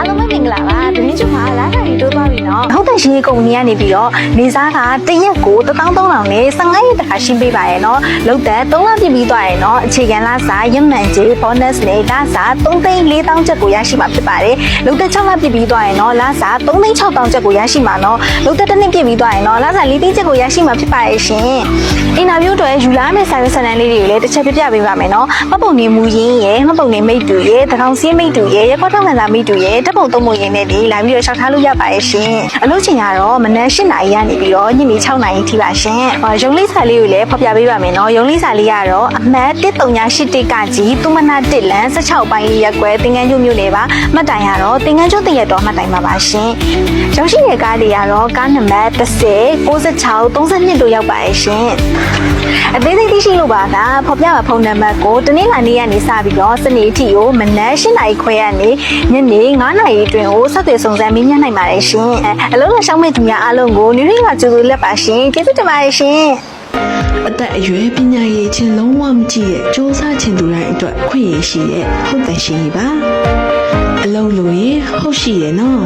အားလုံးပဲမင်္ဂလာပါဒင်းချူမှာလာခါရီတိုးသွားပြီနော်ဟုတ်တယ်ရှင်ကုမ္ပဏီကနေပြီးတော့နေစားကတရက်ကို13000နဲ့15ရက်တခါရှင်းပေးပါရဲ့နော်လောက်တဲ့3လပြည့်ပြီးသွားရဲ့နော်အခြေခံလစာရမှန်ကြေ bonus နဲ့လစာ3သိန်း4000ကျပ်ကိုရရှိမှာဖြစ်ပါတယ်လောက်တဲ့6လပြည့်ပြီးသွားရဲ့နော်လစာ3သိန်း6000ကျပ်ကိုရရှိမှာနော်လောက်တဲ့တစ်နှစ်ပြည့်ပြီးသွားရဲ့နော်လစာ4သိန်းကျပ်ကိုရရှိမှာဖြစ်ပါရဲ့ရှင် အင်တာဗျူးတွေယူလာမယ့် service ဆန်တန်လေးတွေကိုလည်းတစ်ချက်ပြပြပေးပါမယ်နော်မှတ်ပုံနေမူရင်းရယ်မှတ်ပုံနေမိတ်တူရယ်တကောင်စင်းမိတ်တူရယ်ရက်ခွက်ထောက်ခံစာမိတ်တူရယ်တပ်ပုံသုံးပုံရင်းနဲ့ဒီလာပြီးတော့ရှောက်ထားလို့ရပါရဲ့ရှင်အလုပ်ချိန်ကတော့မနက်၈နာရီကနေပြီးတော့ညနေ6နာရီထိပါရှင်ဟောရုံးလေးစာလေးကိုလည်းဖော်ပြပေးပါမယ်နော်ရုံးလေးစာလေးကတော့အမှတ်1381ကကြီးသူမနာတစ်လန်16ပိုင်းရက်ကွယ်သင်္ကန်းကျွမြို့နယ်ပါမှတ်တိုင်ကတော့သင်္ကန်းကျွတရက်တော်မှတ်တိုင်ပါပါရှင်ရောက်ရှိတဲ့ကားတွေကတော့ကားနံပါတ်30 96 32တို့ရောက်ပါရဲ့ရှင်အသေးစိတ်သိရှိလို့ပါကဖော်ပြပါဖုန်းနံပါတ်ကိုတနေ့လာနေ့ကနေစပြီးတော့စနေအထိကိုမနက်၈နာရီခွဲကနေညနေ9နာရီအတွင်းကိုဆက်သွယ်စုံစမ်းမေးမြန်းနိုင်ပါတယ်ရှင်အလုံးစုံရှောင်းမဲ့သူများအားလုံးကိုနေ့နေ့ကကြိုဆိုလက်ပါရှင်ကျေးဇူးတင်ပါတယ်ရှင်အသက်အရွယ်ပညာရည်ချင်းလုံးဝမကြည့်ရဲ့စ조사ချင်သူတိုင်းအတွက်ခွင့်ရရှိတဲ့ဟုတ်တယ်ရှင်ကြီးပါအလုံးလို့ရဟုတ်ရှိရဲ့နော်